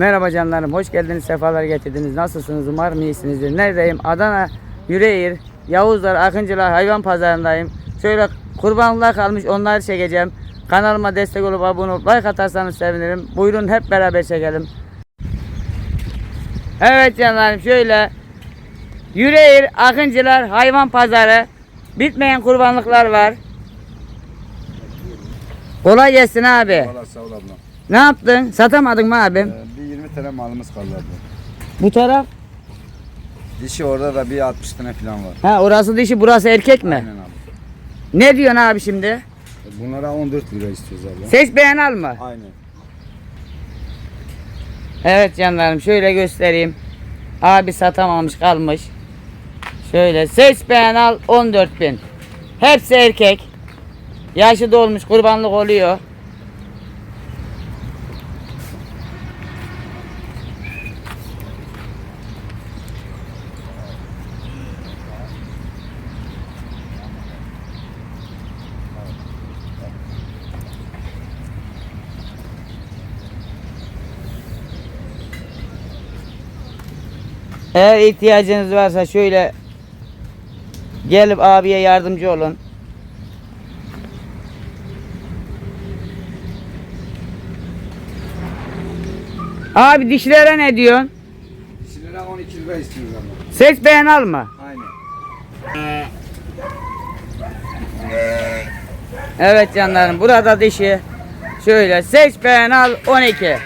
Merhaba canlarım, hoş geldiniz, sefalar getirdiniz. Nasılsınız? Umarım iyisinizdir. Neredeyim? Adana, Yüreğir, Yavuzlar, Akıncılar hayvan pazarındayım. Şöyle kurbanlıklar kalmış, onları çekeceğim. Kanalıma destek olup abone olup like atarsanız sevinirim. Buyurun hep beraber çekelim. Evet canlarım şöyle Yüreğir, Akıncılar hayvan pazarı. Bitmeyen kurbanlıklar var. Kolay gelsin abi. Valla sağ ol abla. Ne yaptın? Satamadın mı abim? Ee, 20 tane malımız kaldı abla. Bu taraf? Dişi orada da bir 60 tane falan var. Ha orası dişi burası erkek mi? Aynen abi. Ne diyorsun abi şimdi? Bunlara 14 lira istiyoruz abla. Seç beğen al mı? Aynen. Evet canlarım şöyle göstereyim. Abi satamamış kalmış. Şöyle seç beğen al 14 bin. Hepsi erkek. Yaşı dolmuş kurbanlık oluyor. Eğer ihtiyacınız varsa şöyle gelip abiye yardımcı olun. Abi dişlere ne diyorsun? Dişilere 12 lira istiyoruz abla. Seç beğen alma. Aynen. Evet canlarım burada dişi. Şöyle seç beğen al 12.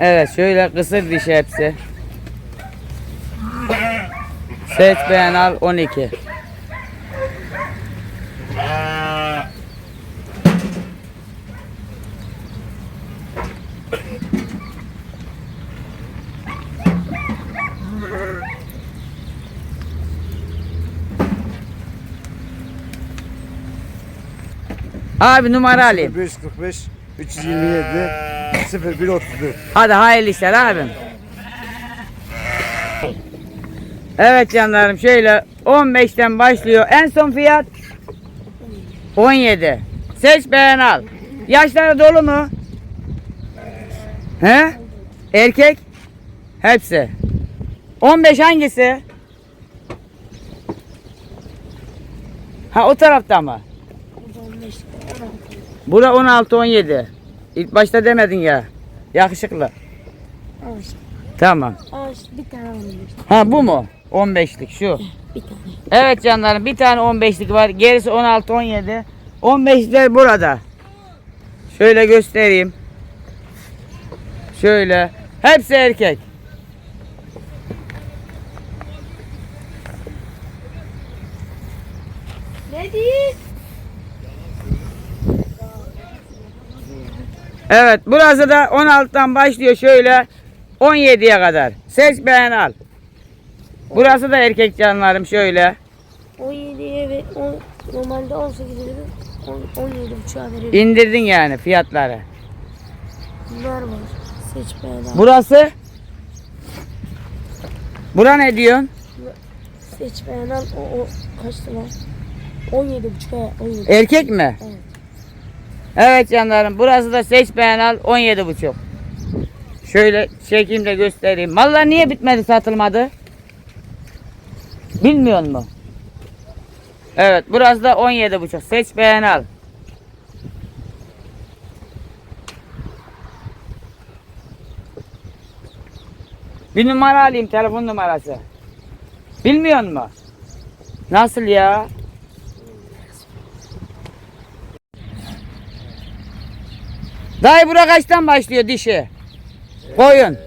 Evet şöyle kısır dişi hepsi. Seç beğen al 12. Abi numara alayım. 545 327 0134. Hadi hayırlı işler abim. Evet canlarım şöyle 15'ten başlıyor. En son fiyat 17. Seç beğen al. Yaşları dolu mu? He? Erkek? Hepsi. 15 hangisi? Ha o tarafta mı? Bura 16 17. İlk başta demedin ya. Yakışıklı. İşte. Tamam. İşte bir tane almış. Ha bu mu? 15'lik şu. Bir tane. Evet canlarım bir tane 15'lik var. Gerisi 16 17. 15'ler burada. Şöyle göstereyim. Şöyle. Hepsi erkek. Ne değil? Evet burası da 16'dan başlıyor şöyle 17'ye kadar. Seç beğen al. Burası da erkek canlarım şöyle. 17'ye ve on, normalde 18 lira 10, 17 buçuğa veriyorum. İndirdin yani fiyatları. Bunlar var. Seç beğen al. Burası Bura ne diyorsun? Seç beğen al. O, o kaçtı lan? 17 buçuğa 17. Erkek mi? Evet. Evet canlarım burası da seç beğen al 17 buçuk. Şöyle çekeyim de göstereyim. Mallar niye bitmedi satılmadı? Bilmiyor mu? Evet burası da 17 buçuk. Seç beğen al. Bir numara alayım telefon numarası. Bilmiyor mu? Nasıl ya? Dayı bura kaçtan başlıyor dişi? Koyun.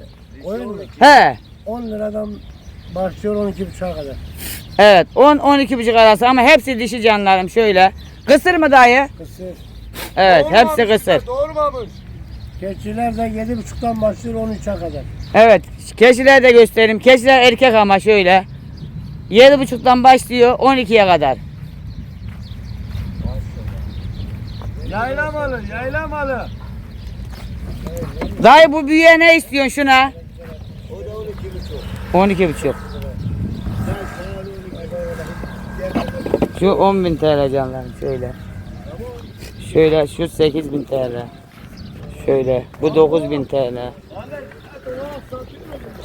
Koyun mu? He. 10 liradan başlıyor 12,5'a kadar. Evet 10-12 buçuk arası ama hepsi dişi canlarım şöyle. Kısır mı dayı? Kısır. Evet hepsi kısır. Doğurmamış. Keçiler de 7,5'tan başlıyor 13'e kadar. Evet keçiler de göstereyim. Keçiler erkek ama şöyle. 7.30'dan başlıyor 12'ye kadar. Yayla malı, yayla malı. Dayı bu büyüye ne istiyorsun şuna? 12 buçuk. 12 buçuk. Şu 10.000 TL canlarım şöyle. Şöyle şu 8.000 TL. Şöyle bu 9.000 TL.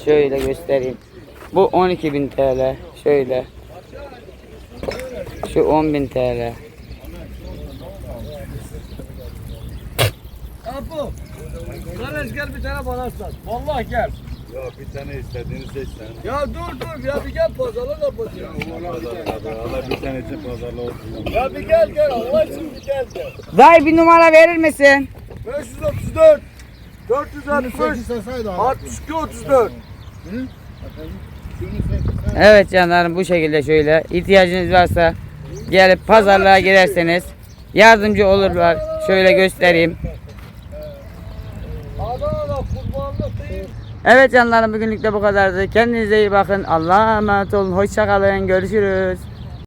Şöyle göstereyim. Bu 12.000 TL. Şöyle. Şu 10.000 TL. Apo. Kardeş gel bir tane bana sat. Vallahi gel. Ya bir tane istediğini seç sen. Ya dur dur ya bir gel pazarla da pazarla. Allah bir tane için pazarla olsun. Ya bir gel gel Allah için bir gel gel. Dayı bir numara verir misin? 534 465 62 34 Evet canlarım bu şekilde şöyle ihtiyacınız varsa gelip pazarlığa girerseniz yardımcı olurlar. Şöyle göstereyim. Evet canlarım bugünlük de bu kadardı. Kendinize iyi bakın. Allah'a emanet olun. Hoşça kalın. Görüşürüz.